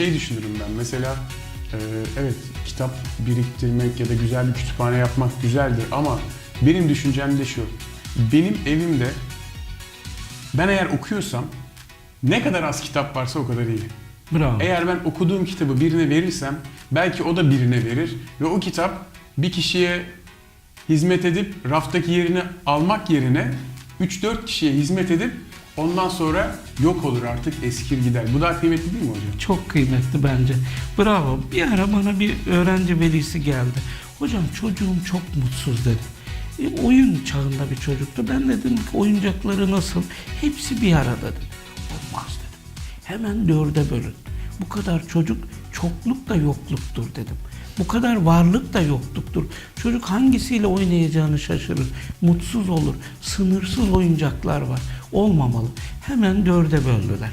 Şey düşünürüm ben mesela e, evet kitap biriktirmek ya da güzel bir kütüphane yapmak güzeldir ama benim düşüncem de şu. Benim evimde ben eğer okuyorsam ne kadar az kitap varsa o kadar iyi. Bravo. Eğer ben okuduğum kitabı birine verirsem belki o da birine verir ve o kitap bir kişiye hizmet edip raftaki yerini almak yerine 3-4 kişiye hizmet edip ondan sonra yok olur artık eskir gider. Bu daha kıymetli değil mi hocam? Çok kıymetli bence. Bravo. Bir ara bana bir öğrenci velisi geldi. Hocam çocuğum çok mutsuz dedi. E, oyun çağında bir çocuktu. Ben de dedim ki oyuncakları nasıl? Hepsi bir arada dedim. Olmaz dedim. Hemen dörde bölün. Bu kadar çocuk çokluk da yokluktur dedim. Bu kadar varlık da yokluktur. Çocuk hangisiyle oynayacağını şaşırır. Mutsuz olur. Sınırsız oyuncaklar var. Olmamalı. Hemen dörde böldüler.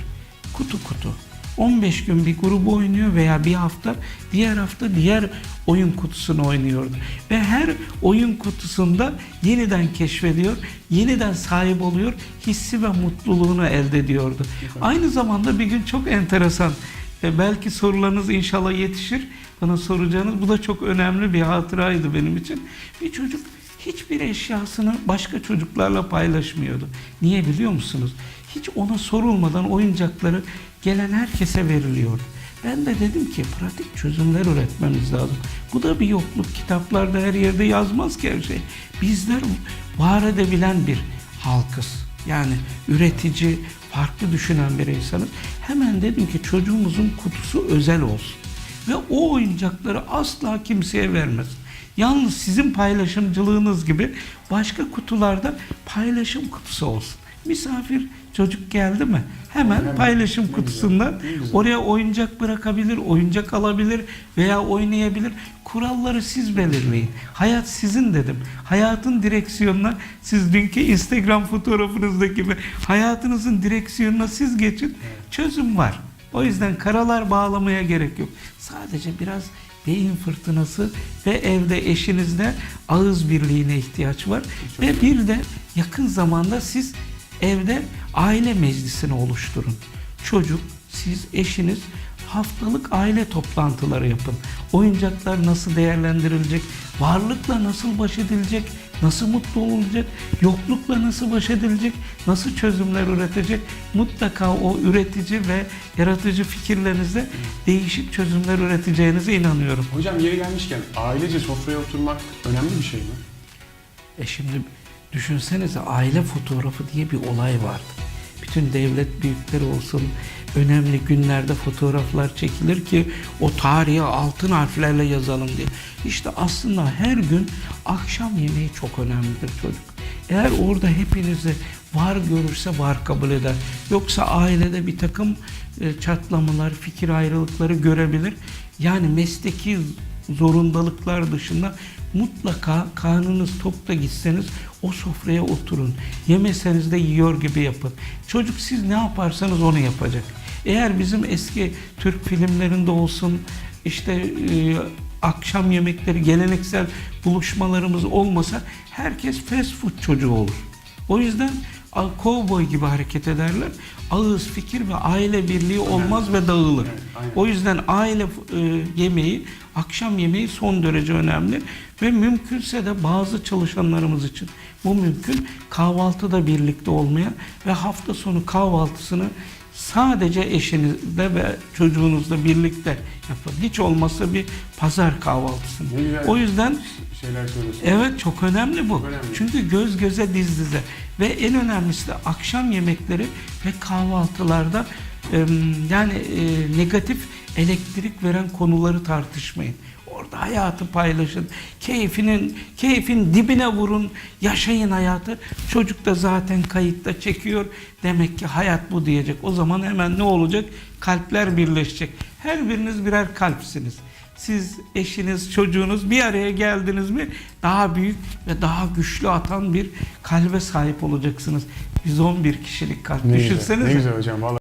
Kutu kutu. 15 gün bir grubu oynuyor veya bir hafta diğer hafta diğer oyun kutusunu oynuyordu. Ve her oyun kutusunda yeniden keşfediyor, yeniden sahip oluyor, hissi ve mutluluğunu elde ediyordu. Aynı zamanda bir gün çok enteresan, e, belki sorularınız inşallah yetişir, bana soracağınız bu da çok önemli bir hatıraydı benim için. Bir çocuk hiçbir eşyasını başka çocuklarla paylaşmıyordu. Niye biliyor musunuz? Hiç ona sorulmadan oyuncakları gelen herkese veriliyordu. Ben de dedim ki pratik çözümler üretmemiz lazım. Bu da bir yokluk. Kitaplarda her yerde yazmaz ki her şey. Bizler var edebilen bir halkız. Yani üretici, farklı düşünen bir insanız. Hemen dedim ki çocuğumuzun kutusu özel olsun. Ve o oyuncakları asla kimseye vermez. Yalnız sizin paylaşımcılığınız gibi başka kutularda paylaşım kutusu olsun. Misafir çocuk geldi mi hemen paylaşım Ne kutusundan güzel. oraya oyuncak bırakabilir, oyuncak alabilir veya oynayabilir. Kuralları siz belirleyin. Hayat sizin dedim. Hayatın direksiyonuna siz dünkü Instagram fotoğrafınızdaki gibi hayatınızın direksiyonuna siz geçin. Çözüm var. O yüzden karalar bağlamaya gerek yok. Sadece biraz beyin fırtınası ve evde eşinizde ağız birliğine ihtiyaç var. Ve bir de yakın zamanda siz evde aile meclisini oluşturun. Çocuk, siz, eşiniz haftalık aile toplantıları yapın. Oyuncaklar nasıl değerlendirilecek, varlıkla nasıl baş edilecek, nasıl mutlu olunacak, yoklukla nasıl baş edilecek, nasıl çözümler üretecek. Mutlaka o üretici ve yaratıcı fikirlerinizle değişik çözümler üreteceğinize inanıyorum. Hocam yeri gelmişken ailece sofraya oturmak önemli bir şey mi? E şimdi düşünsenize aile fotoğrafı diye bir olay vardı. Bütün devlet büyükleri olsun önemli günlerde fotoğraflar çekilir ki o tarihe altın harflerle yazalım diye. İşte aslında her gün akşam yemeği çok önemlidir çocuk. Eğer orada hepinizi var görürse var kabul eder. Yoksa ailede bir takım e, çatlamalar, fikir ayrılıkları görebilir. Yani mesleki zorundalıklar dışında mutlaka karnınız tok gitseniz o sofraya oturun. Yemeseniz de yiyor gibi yapın. Çocuk siz ne yaparsanız onu yapacak. Eğer bizim eski Türk filmlerinde olsun işte e, akşam yemekleri geleneksel buluşmalarımız olmasa herkes fast food çocuğu olur. O yüzden kovboy gibi hareket ederler. Ağız fikir ve aile birliği olmaz ve dağılır. Evet, aynen. O yüzden aile e, yemeği, akşam yemeği son derece önemli ve mümkünse de bazı çalışanlarımız için bu mümkün kahvaltıda birlikte olmaya ve hafta sonu kahvaltısını sadece eşinizle ve çocuğunuzla birlikte yapın. Hiç olmazsa bir pazar kahvaltısı. O yüzden Şeyler söylüyorsun. Evet çok önemli bu. Önemli. Çünkü göz göze diz dize ve en önemlisi de akşam yemekleri ve kahvaltılarda yani negatif elektrik veren konuları tartışmayın. Orada hayatı paylaşın. Keyfinin keyfin dibine vurun. Yaşayın hayatı. Çocuk da zaten kayıtta çekiyor. Demek ki hayat bu diyecek. O zaman hemen ne olacak? Kalpler birleşecek. Her biriniz birer kalpsiniz. Siz, eşiniz, çocuğunuz bir araya geldiniz mi daha büyük ve daha güçlü atan bir kalbe sahip olacaksınız. 111 kişilik kalp. Ne güzel, Düşünsenize. ne güzel hocam. Vallahi